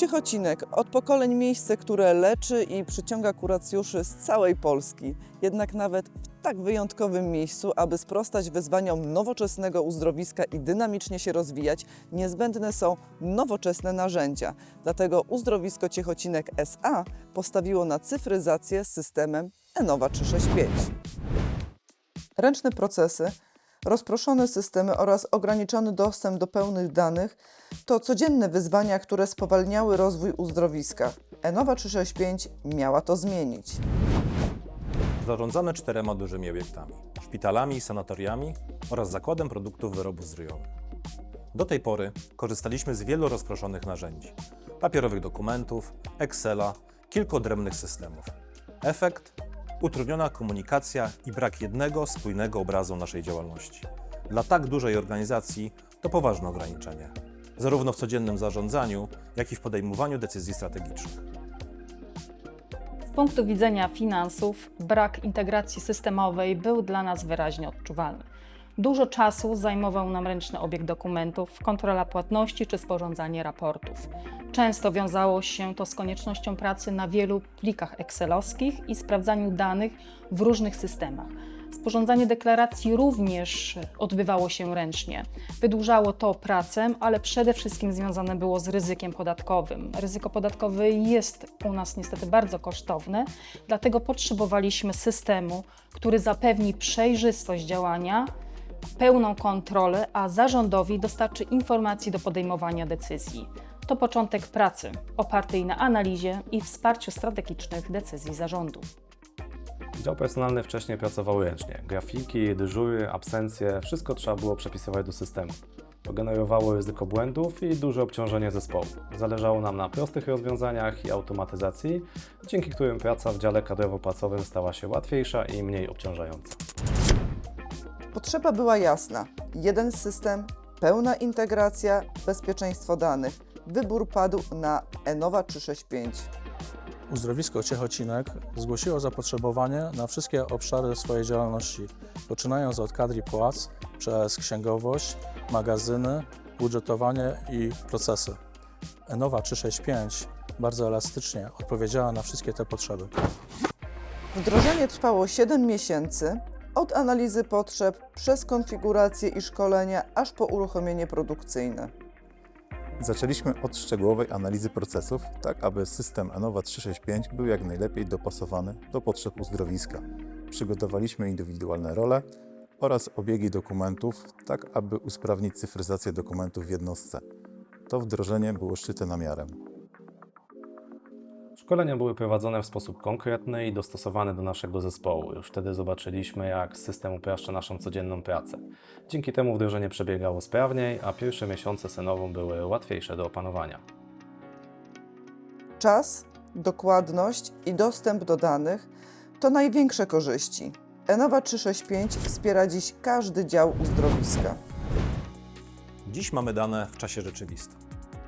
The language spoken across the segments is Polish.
Ciechocinek od pokoleń miejsce, które leczy i przyciąga kuracjuszy z całej Polski. Jednak nawet w tak wyjątkowym miejscu, aby sprostać wyzwaniom nowoczesnego uzdrowiska i dynamicznie się rozwijać, niezbędne są nowoczesne narzędzia. Dlatego Uzdrowisko Ciechocinek SA postawiło na cyfryzację z systemem Enova 365. Ręczne procesy, rozproszone systemy oraz ograniczony dostęp do pełnych danych to codzienne wyzwania, które spowalniały rozwój uzdrowiska. Enowa 365 miała to zmienić. Zarządzamy czterema dużymi obiektami: szpitalami i sanatoriami oraz zakładem produktów wyrobów zdrojowych. Do tej pory korzystaliśmy z wielu rozproszonych narzędzi: papierowych dokumentów, Excela, kilku odrębnych systemów. Efekt? Utrudniona komunikacja i brak jednego spójnego obrazu naszej działalności. Dla tak dużej organizacji to poważne ograniczenie, zarówno w codziennym zarządzaniu, jak i w podejmowaniu decyzji strategicznych. Z punktu widzenia finansów, brak integracji systemowej był dla nas wyraźnie odczuwalny. Dużo czasu zajmował nam ręczny obieg dokumentów, kontrola płatności czy sporządzanie raportów. Często wiązało się to z koniecznością pracy na wielu plikach excelowskich i sprawdzaniu danych w różnych systemach. Sporządzanie deklaracji również odbywało się ręcznie. Wydłużało to pracę, ale przede wszystkim związane było z ryzykiem podatkowym. Ryzyko podatkowe jest u nas niestety bardzo kosztowne, dlatego potrzebowaliśmy systemu, który zapewni przejrzystość działania, pełną kontrolę, a zarządowi dostarczy informacji do podejmowania decyzji. To początek pracy opartej na analizie i wsparciu strategicznych decyzji zarządu. Dział personalny wcześniej pracował ręcznie. Grafiki, dyżury, absencje, wszystko trzeba było przepisywać do systemu. To generowało ryzyko błędów i duże obciążenie zespołu. Zależało nam na prostych rozwiązaniach i automatyzacji, dzięki którym praca w dziale kadrowo-płacowym stała się łatwiejsza i mniej obciążająca. Potrzeba była jasna: jeden system, pełna integracja, bezpieczeństwo danych. Wybór padł na Enowa 365. Uzdrowisko Ciechocinek zgłosiło zapotrzebowanie na wszystkie obszary swojej działalności, poczynając od kadry płac, przez księgowość, magazyny, budżetowanie i procesy. Enowa 365 bardzo elastycznie odpowiedziała na wszystkie te potrzeby. Wdrożenie trwało 7 miesięcy, od analizy potrzeb przez konfigurację i szkolenia, aż po uruchomienie produkcyjne. Zaczęliśmy od szczegółowej analizy procesów, tak aby system Enova 365 był jak najlepiej dopasowany do potrzeb uzdrowiska. Przygotowaliśmy indywidualne role oraz obiegi dokumentów, tak aby usprawnić cyfryzację dokumentów w jednostce. To wdrożenie było szyte na miarę. Szkolenia były prowadzone w sposób konkretny i dostosowany do naszego zespołu. Już wtedy zobaczyliśmy, jak system upraszcza naszą codzienną pracę. Dzięki temu wdrożenie przebiegało sprawniej, a pierwsze miesiące senową były łatwiejsze do opanowania. Czas, dokładność i dostęp do danych to największe korzyści. Enowa 365 wspiera dziś każdy dział uzdrowiska. Dziś mamy dane w czasie rzeczywistym.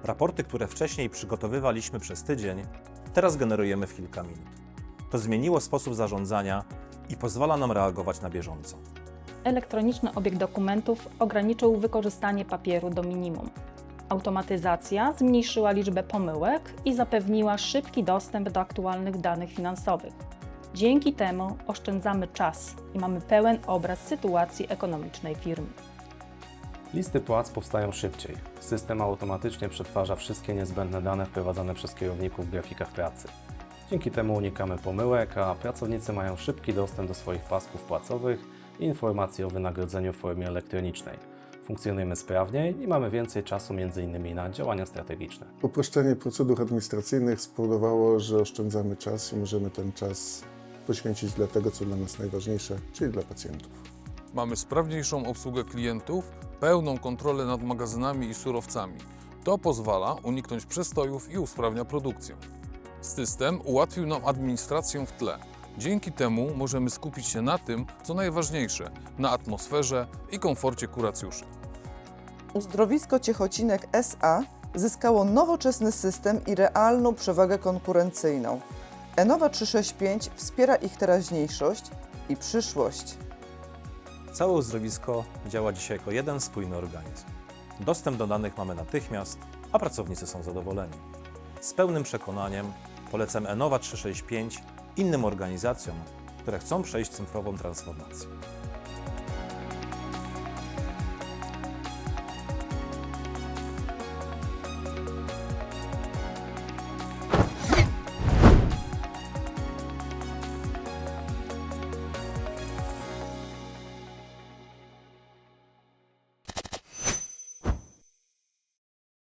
Raporty, które wcześniej przygotowywaliśmy przez tydzień, teraz generujemy w kilka minut. To zmieniło sposób zarządzania i pozwala nam reagować na bieżąco. Elektroniczny obieg dokumentów ograniczył wykorzystanie papieru do minimum. Automatyzacja zmniejszyła liczbę pomyłek i zapewniła szybki dostęp do aktualnych danych finansowych. Dzięki temu oszczędzamy czas i mamy pełen obraz sytuacji ekonomicznej firmy. Listy płac powstają szybciej. System automatycznie przetwarza wszystkie niezbędne dane wprowadzane przez kierowników w grafikach pracy. Dzięki temu unikamy pomyłek, a pracownicy mają szybki dostęp do swoich pasków płacowych i informacji o wynagrodzeniu w formie elektronicznej. Funkcjonujemy sprawniej i mamy więcej czasu m.in. na działania strategiczne. Uproszczenie procedur administracyjnych spowodowało, że oszczędzamy czas i możemy ten czas poświęcić dla tego, co dla nas najważniejsze, czyli dla pacjentów. Mamy sprawniejszą obsługę klientów, pełną kontrolę nad magazynami i surowcami. To pozwala uniknąć przestojów i usprawnia produkcję. System ułatwił nam administrację w tle. Dzięki temu możemy skupić się na tym, co najważniejsze, na atmosferze i komforcie kuracjuszy. Uzdrowisko Ciechocinek SA zyskało nowoczesny system i realną przewagę konkurencyjną. Enowa 365 wspiera ich teraźniejszość i przyszłość. Całe uzdrowisko działa dzisiaj jako jeden spójny organizm. Dostęp do danych mamy natychmiast, a pracownicy są zadowoleni. z pełnym przekonaniem polecam Enowa 365 innym organizacjom, które chcą przejść cyfrową transformację.